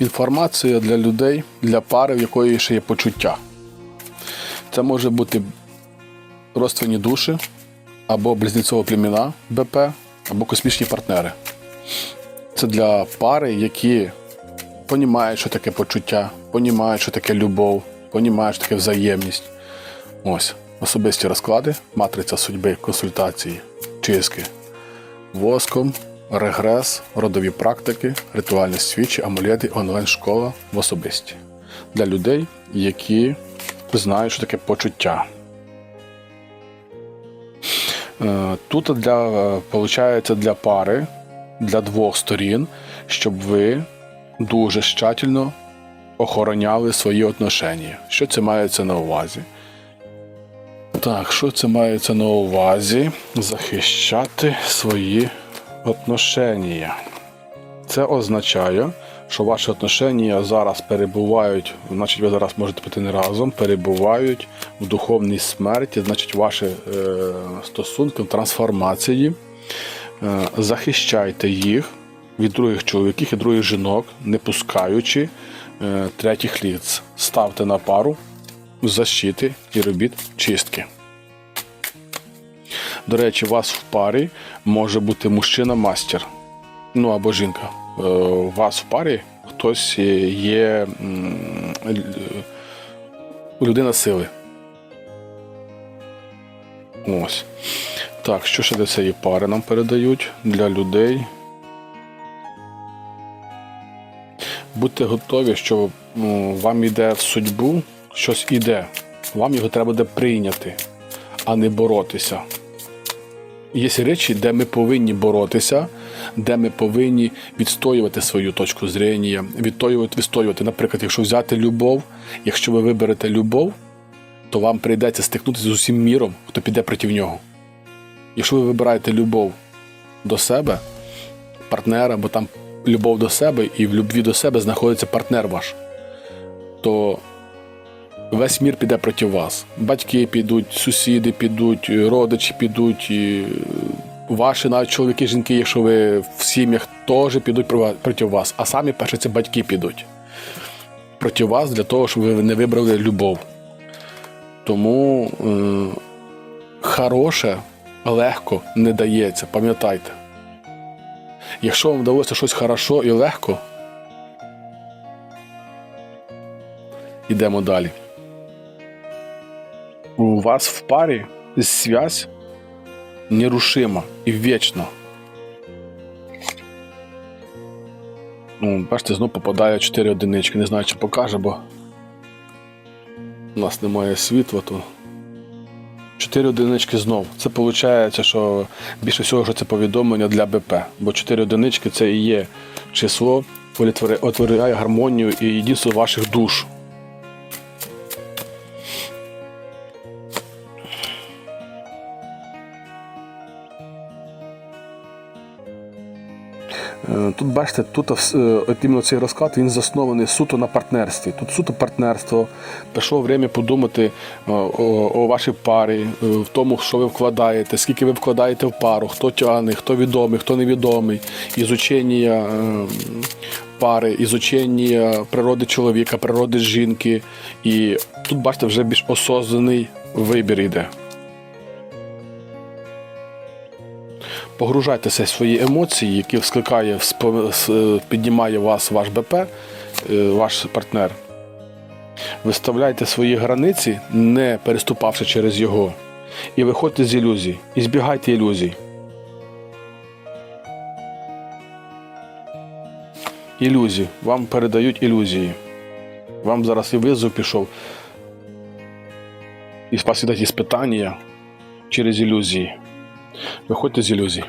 Інформація для людей, для пари, в якої ще є почуття. Це може бути родственні душі, або близнецова племена БП, або космічні партнери. Це для пари, які понімають, що таке почуття, понімають, що таке любов, понімають, що таке взаємність. Ось особисті розклади, матриця судьби, консультації, чистки воском, регрес, родові практики, ритуальні свічі, амулети, онлайн-школа в особисті для людей, які знають, що таке почуття. Е, Тут для, получається для пари, для двох сторін, щоб ви дуже щательно охороняли свої отношення. Що це мається на увазі? Так, що це мається на увазі? Захищати свої отношення. Це означає, що ваші отношення зараз перебувають, значить, ви зараз можете бути не разом, перебувають в духовній смерті, значить, ваші е, стосунки в трансформації. Е, захищайте їх від других чоловіків і других жінок, не пускаючи е, третіх ліц. Ставте на пару защити і робіть чистки. До речі, у вас в парі може бути мужчина-мастер. Ну або жінка. Е, У вас в парі хтось є людина сили. Ось. Так, що ще для цієї пари нам передають для людей? Будьте готові, що ну, вам йде в судьбу, щось іде. Вам його треба буде прийняти, а не боротися. Є речі, де ми повинні боротися, де ми повинні відстоювати свою точку зрення, відстоювати, відстоювати. Наприклад, якщо взяти любов, якщо ви виберете любов, то вам прийдеться стикнутися з усім міром, хто піде проти нього. Якщо ви вибираєте любов до себе, партнера, бо там любов до себе і в любві до себе знаходиться партнер ваш, то весь мір піде проти вас. Батьки підуть, сусіди підуть, родичі підуть, і ваші навіть чоловіки, жінки, якщо ви в сім'ях, теж підуть проти вас. А самі перше це батьки підуть проти вас для того, щоб ви не вибрали любов. Тому е, хороше легко не дається, пам'ятайте. Якщо вам вдалося щось хорошо і легко, йдемо далі. У вас в парі связь нерушима і вічна. Ну, бачите, знову попадає 4 одинички. Не знаю, чи покаже, бо у нас немає світла, то. 4 одинички знов. Це виходить, що більше всього що це повідомлення для БП. Бо 4 одинички це і є число, отворяє гармонію і єдинство ваших душ. Тут бачите, тут е, от іменно цей розклад він заснований суто на партнерстві. Тут суто партнерство. Прийшло время подумати о, о, о вашій парі, е, в тому, що ви вкладаєте, скільки ви вкладаєте в пару, хто тягне, хто відомий, хто невідомий, ізучення е, пари, ізучення природи чоловіка, природи жінки. І тут, бачите, вже більш осознаний вибір йде. Погружайтеся в свої емоції, які скликає, е, піднімає вас ваш БП, е, ваш партнер. Виставляйте свої границі, не переступавши через його. І виходьте з ілюзій. І збігайте ілюзій. Ілюзії. Вам передають ілюзії. Вам зараз і визов пішов. І вас ідуть іспитання через ілюзії. Виходьте з ілюзій.